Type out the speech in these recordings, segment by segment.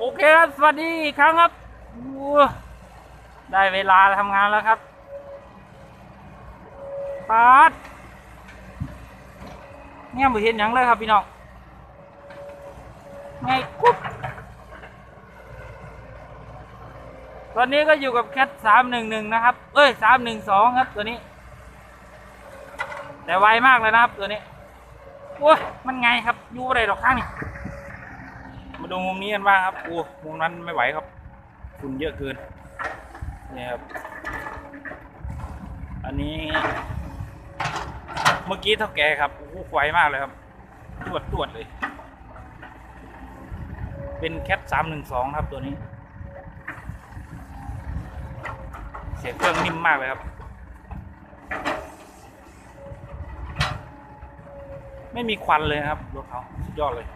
โอเคครับ สวัสดีอีกครั้งครับ ได้เวลาทำงานแล้วครับปาดเนี่ยบ่เห็นหยังเลยครับพี่น้องไงกุ๊บตอนนี้ก็อยู่กับแคทสามหนึ่งหนึ่งนะครับ เอ้ยสามหนึ่งสองครับตัวนี้ แต่ไวมากเลยนะครับตัวนี้โอ้ยมันไงครับอยู่อะไรดอกข้างนี่ ดูมุมนี้กันบ้างครับโอ้มุมนั้นไม่ไหวครับฝุ่นเยอะเกินนี่ครับ อันนี้ เมื่อกี้เท่าแกครับโอ้โหไวมากเลยครับ ตรวจตรวจเลย เป็นแคทสามหนึ่งสองครับตัวนี้ เสียงเครื่องนิ่มมากเลยครับ ไม่มีควันเลยครับรถเขาสุดยอดเลย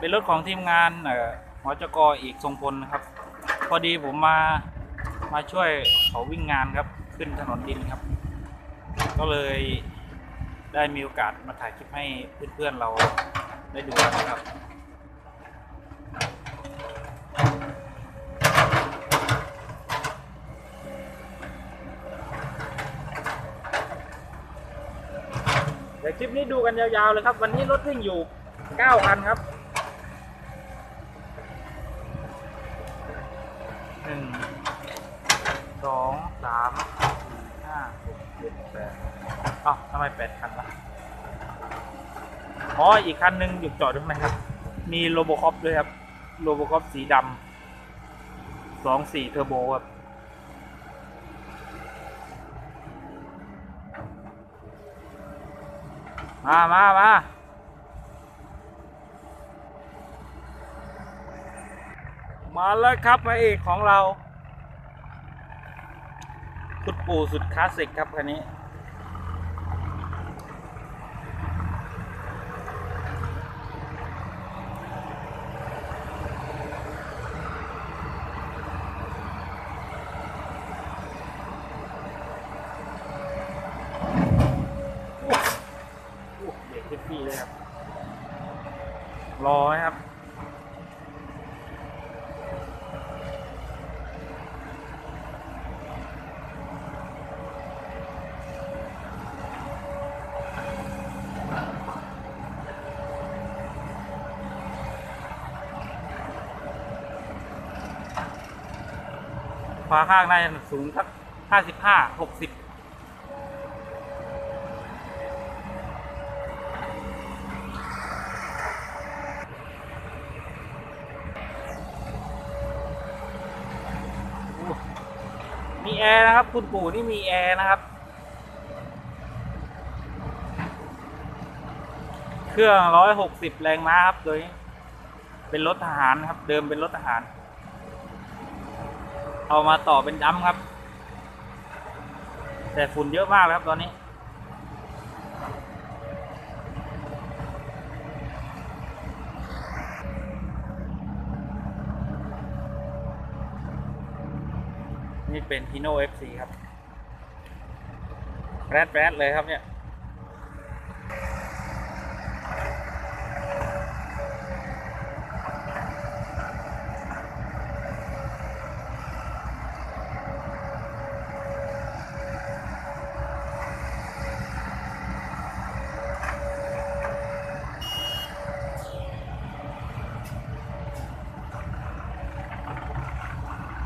เป็นรถของทีมงานเอ่อหอจกอีกทรงพลนะครับ พอดีผมมามาช่วยเขาวิ่งงานครับ ขึ้นถนนดินครับ ก็เลยได้มีโอกาสมาถ่ายคลิปให้เพื่อนๆเราได้ดูกันนะครับเดี๋ยวคลิปนี้ดูกันยาวๆเลยครับ วันนี้รถวิ่งอยู่ 9 คันครับ หนึ่ง สอง สามสี่ห้าหกเจ็ดแปดอ้าวทำ ไมแปดคันละอ๋ออีกคันหนึ่งอยู่จอดด้วยนะครับ มีโลโบคอปด้วยครับโลโบคอปสีดำสองสี่เทอร์โบครับมามามามาแล้วครับพระเอกของเรา คุณปู่สุดคลาสสิกครับคันนี้ โอ้เบรกเท ปีเลยครับ รอครับ ฟ้าข้างในสูงสักห้าสิบห้าหกสิบ แอร์นะครับ คุณปู่นี่มีแอร์นะครับ เครื่องร้อยหกสิบแรงม้าครับโดยเป็นรถทหารครับ เดิมเป็นรถทหาร เอามาต่อเป็นดัมครับ แต่ฝุ่นเยอะมากแลยครับตอนนี้ นี่เป็น Hino FC ครับแรดแรดเลยครับเนี่ย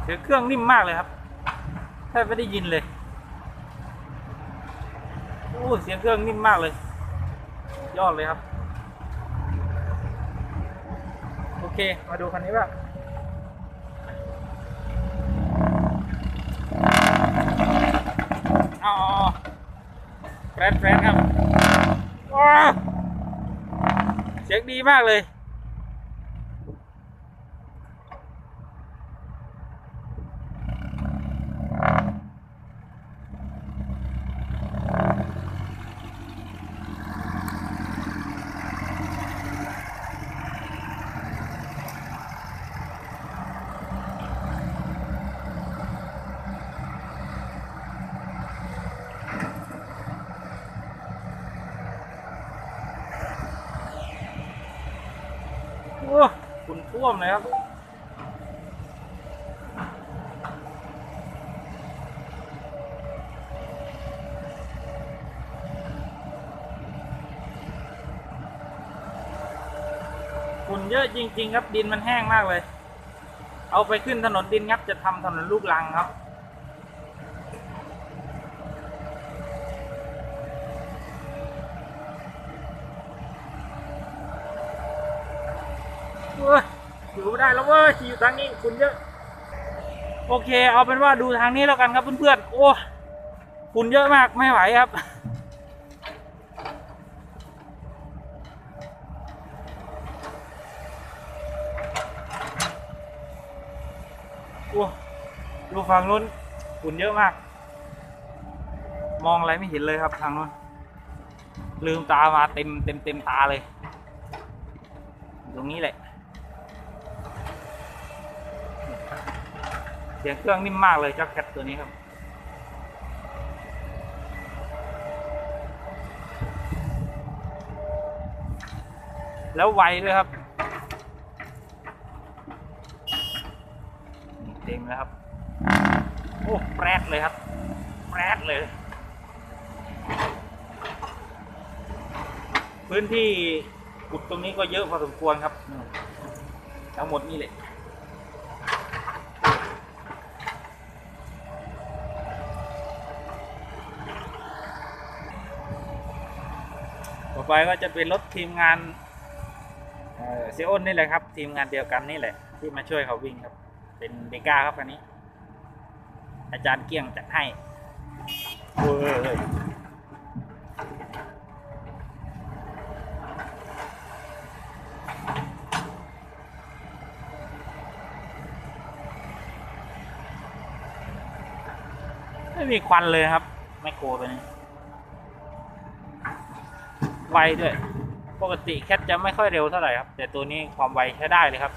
เสียงเครื่องนิ่มมากเลยครับ บไม่ได้ยินเลยโอ้เสียงเครื่องนิ่มมากเลย ยอดเลยครับ โอเค มาดูคันนี้บ้างอ๋อแฟรดแฟรดครับ เสียงดีมากเลย ท่วมเลยครับฝุ่นเยอะจริง ๆ ครับดินมันแห้งมากเลย เอาไปขึ้นถนนดินครับจะทำถนนลูกรังครับเว้ย อยู่ไม่ได้แล้วเว้ยอยู่ทางนี้ฝุ่นเยอะ โอเค เอาเป็นว่าดูทางนี้แล้วกันครับเพื่อนๆ โอ้ฝุ่นเยอะมากไม่ไหวครับ โอ้ดูฝั่งนู้นฝุ่นเยอะมาก มองอะไรไม่เห็นเลยครับทางนู้นลืมตามาเต็มเต็มเต็มตาเลย ตรงนี้แหละ สียงเครื่องนิ่มมากเลยเจ้าแคทตัวนี้ครับ แล้วไวด้วยครับเต็มแล้วครับ โอ้แปรดเลยครับแปรดเลย พื้นที่ขุดตรงนี้ก็เยอะพอสมควรครับอืมทั้งหมดนี่แหละ อไปก็จะเป็นรถทีมงานเอ่อเซโอนนี่แหละครับ ทีมงานเดียวกันนี่แหละ ที่มาช่วยเขาวิ่งครับ เป็นเบก้าครับคันนี้ อาจารย์เกี้ยงจัดให้เว้ยไม่มีควันเลยครับ ไม่โครตัวนี้ ไวด้วย ปกติแคทจะไม่ค่อยเร็วเท่าไหร่ครับ แต่ตัวนี้ความไวใช้ได้เลยครับ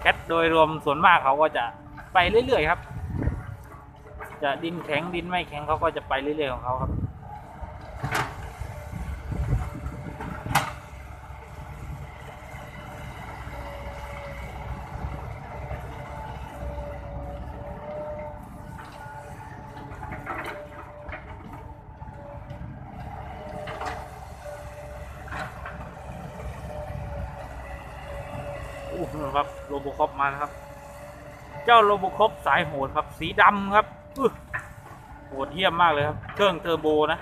แคทโดยรวมส่วนมากเขาก็จะไปเรื่อยๆครับ จะดินแข็งดินไม่แข็งเขาก็จะไปเรื่อยๆของเขาครับ โอ้ โหครับโบคอปมาครับ เจ้าโรบคอปสายโหดครับ สีดำครับโหดเยี่ยมมากเลยครับ เครื่องเทอร์โบนะ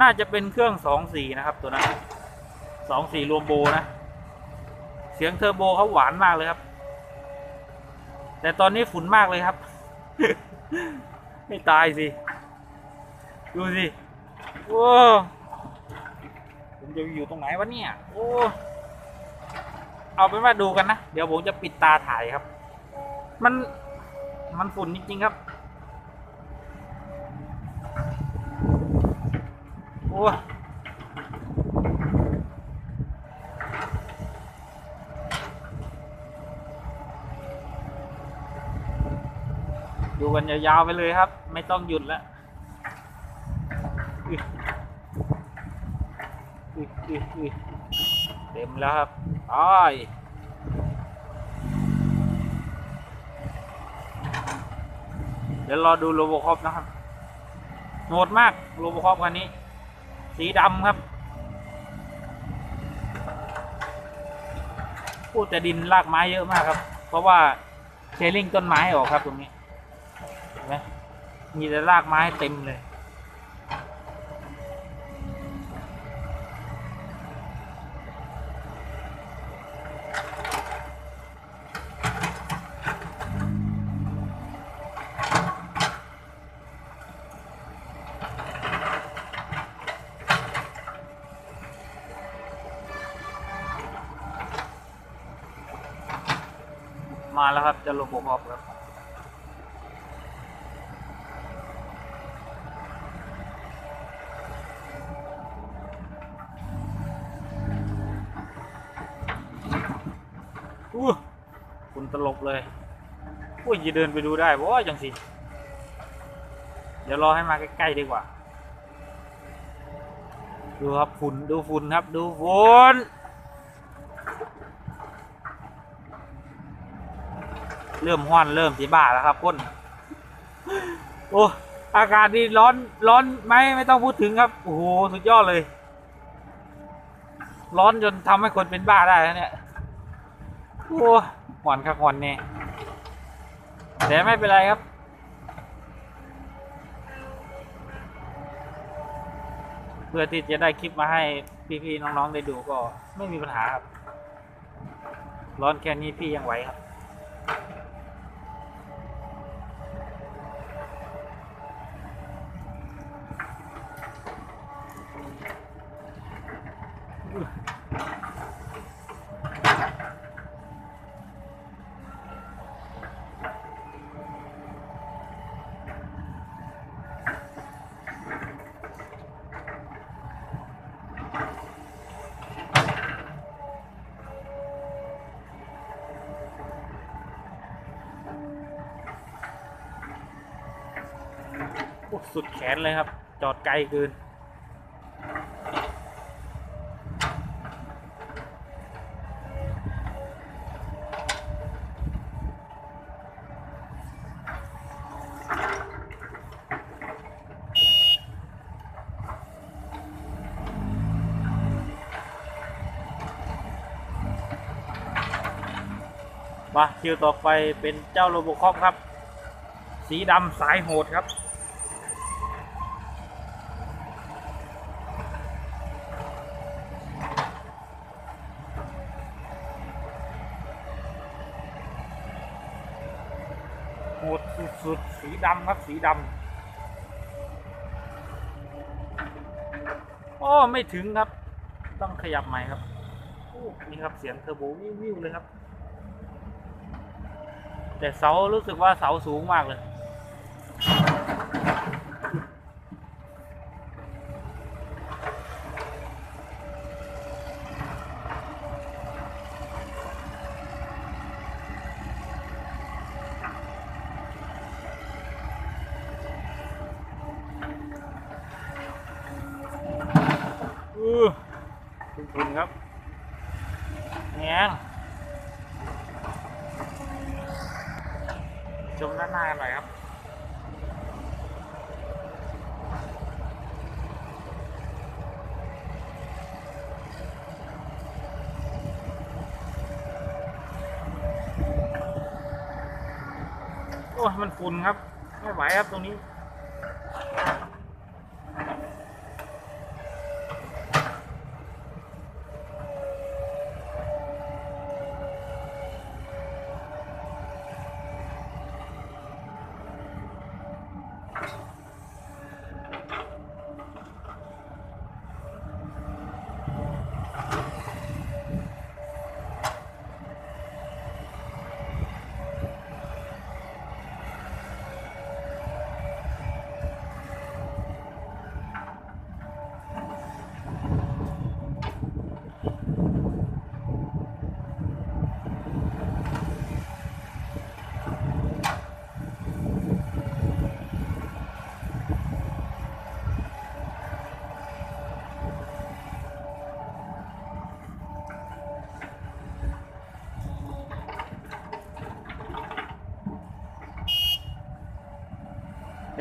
น่าจะเป็นเครื่องสองสี่นะครับ ตัวนั้นสองสี่รวมโบนะ เสียงเทอร์โบเขาหวานมากเลยครับ แต่ตอนนี้ฝุ่นมากเลยครับ ไม่ตายสิ ดูสิ โอ้ผมจะอยู่ตรงไหนวะเนี่ย โอ้ เอาเป็นว่าดูกันนะ เดี๋ยวผมจะปิดตาถ่ายครับ มันมันฝุ่นจริงๆครับ โอ้ดูกันยาวๆไปเลยครับ ไม่ต้องหยุดแล้วอุ๊ยอุ๊ยอุ๊ยอุ๊ยเต็มแล้วครับ ไปเดี๋ยวรอดูโรบคอปนะครับโหดมากโรบคอปคันนี้ สีดำครับพูดแต่ดินรากไม้เยอะมากครับ เพราะว่าเชลลิงต้นไม้ออกครับตรงนี้เห็นไหมมีแต่รากไม้เต็มเลย มาแล้วครับ จะโรบคอปครับอู้คุณตลบเลยอุ้ยจะเดินไปดูได้บ่จังสิ เดี๋ยวรอให้มาใกล้ๆดีกว่า ดูครับฝุ่นดูฝุ่นครับ ดูฝุ่น เริ่มห้อนเริ่มสีบ้าแล้วครับก้นโอ้อากาศนี่ร้อนร้อนไหมไม่ต้องพูดถึงครับโอ้โหสุดยอดเลย ร้อนจนทำให้คนเป็นบ้าได้แล้วเนี่ยโอ้หวานครับหวานเนี่ยแต่ไม่เป็นไรครับเพื่อที่จะได้คลิปมาให้พี่ๆน้องๆได้ดูก็ไม่มีปัญหาครับ ร้อนแค่นี้พี่ยังไหวครับ สุดแขนเลยครับ จอดไกลเกินมาคิวต่อไปเป็นเจ้าโรบคอปครับ สีดำสายโหดครับ ดสุดๆสีดำครับสีดำโอ้ไม่ถึงครับ ต้องขยับใหม่ครับนี่ครับเสียงเทอร์โบวิวๆเลยครับ แต่เสารู้สึกว่าเสาสูงมากเลย อือคุณคุณครับแงงชมด้านหนากันหน่อยครับโอ้ยมันฝุ่นครับ ไม่ไหวครับตรงนี้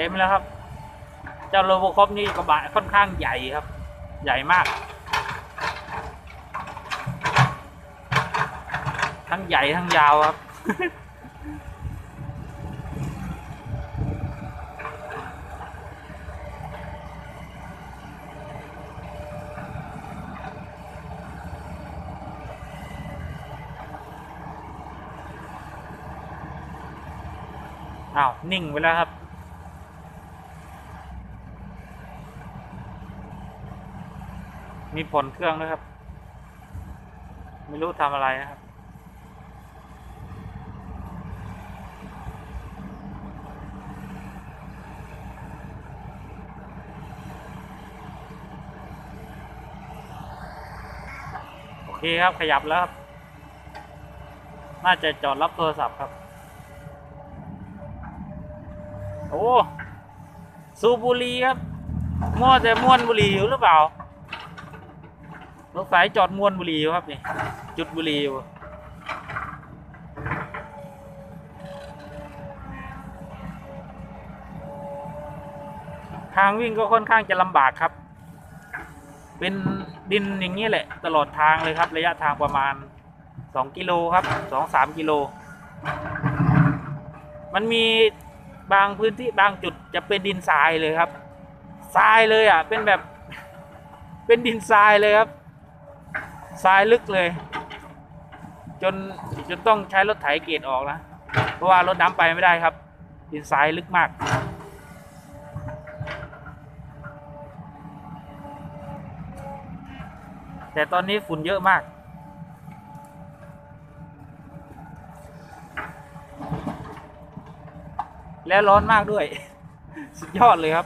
ต็มแล้วครับ เจ้าโรโบคอปนี่กระบะค่อนข้างใหญ่ครับ ใหญ่มาก ทั้งใหญ่ทั้งยาวครับอ้าว นิ่งไปแล้วครับ มีผลเครื่องด้วยครับ ไม่รู้ทำอะไรนะครับ โอเคครับขยับแล้วครับ น่าจะจอดรับโทรศัพท์ครับ โอ้ สูบุรีครับมั่วแต่ม้วนบุรีอยู่หรือเปล่า รถไฟจอดมวนบุรีครับนี่จุดบุรีอยู่ทางวิ่งก็ค่อนข้างจะลำบากครับ เป็นดินอย่างนี้แหละ ตลอดทางเลยครับ ระยะทางประมาณสองกิโลครับสองสามกิโล มันมีบางพื้นที่บางจุดจะเป็นดินทรายเลยครับ ทรายเลยอะ เป็นแบบ เป็นดินทรายเลยครับ ทรายลึกเลย จนจนต้องใช้รถไถเกตออกนะเพราะว่ารถน้ำไปไม่ได้ครับดินทรายลึกมาก แต่ตอนนี้ฝุ่นเยอะมาก และร้อนมากด้วย สุดยอดเลยครับ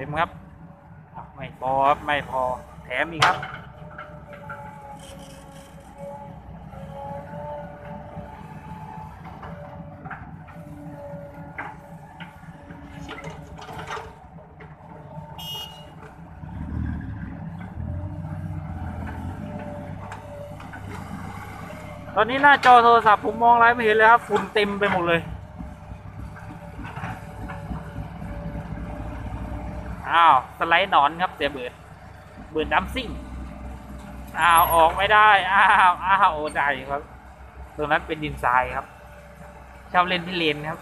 ต็มครับไม่พอครับไม่พอแถมอีกครับตอนนี้หน้าจอโทรศัพท์ผมมองอะไรไม่เห็นเลยครับฝุ่นเต็มไปหมดเลย อ้าว สไลด์หนอนครับเสียเบิดเบิดดัมซิ่งอ้าวออกไม่ได้อ้าวอ้าวโอ้ได้ครับ ตรงนั้นเป็นดินทรายครับ ชอบเล่นที่เลนครับ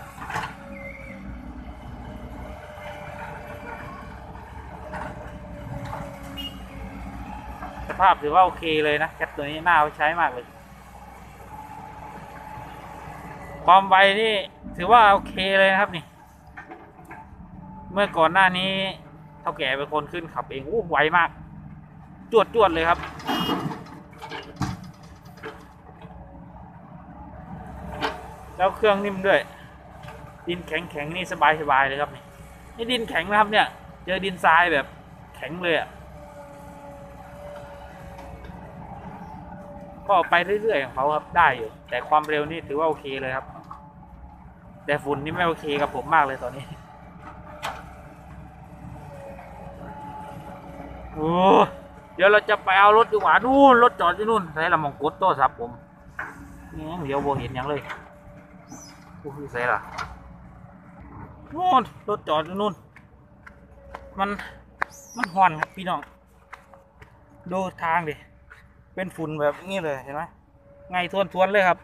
สภาพถือว่าโอเคเลยนะแคปตัวนี้น่าเอาใช้มากเลย ความไวนี่ถือว่าโอเคเลยนะครับนี่ เมื่อก่อนหน้านี้ ท่าแก่เป็นคนขึ้นขับเองโอ้ไวมาก จวดจวดเลยครับแล้วเครื่องนิ่มด้วย ดินแข็งแข็งนี่สบายสบายเลยครับนี่นี่ดินแข็งนะครับเนี่ย เจอดินทรายแบบแข็งเลยอะ่ะก็ไปเรื่อยๆของเขาครับได้อยู่ แต่ความเร็วนี่ถือว่าโอเคเลยครับ แต่ฝุ่นนี่ไม่โอเคกับผมมากเลยตอนนี้ โอ้เดี๋ยวเราจะไปเอารถดีกว่านู่นรถจอดอยู่นู่นใส่ละมองกดโต้ครับผมเนี่เดี๋ยวโบเห็นยังเลยโอ้คือใส่ละนู่นรถจอดอยู่นู่น มันมันห่อนครับพี่น้องดูทางดิเป็นฝุ่นแบบนี้เลยเห็นไหมไงทวนทวนๆเลยครับ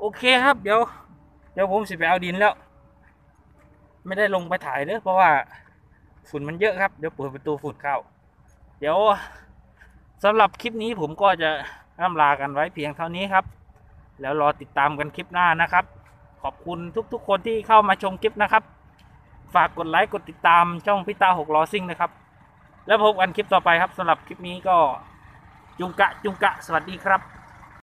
โอเคครับ เดี๋ยว เดี๋ยวผมสิไปเอาดินแล้ว ไม่ได้ลงไปถ่ายเด้อเพราะว่าฝุ่นมันเยอะครับ เดี๋ยวเปิดประตูฝุ่นเข้า เดี๋ยวสำหรับคลิปนี้ผมก็จะร่ำลากันไว้เพียงเท่านี้ครับ แล้วรอติดตามกันคลิปหน้านะครับ ขอบคุณทุกๆ คนที่เข้ามาชมคลิปนะครับ ฝากกดไลค์กดติดตามช่องพิตาหกล้อซิ่งนะครับ แล้วพบกันคลิปต่อไปครับสำหรับคลิปนี้ก็จุงกะจุงกะสวัสดีครับ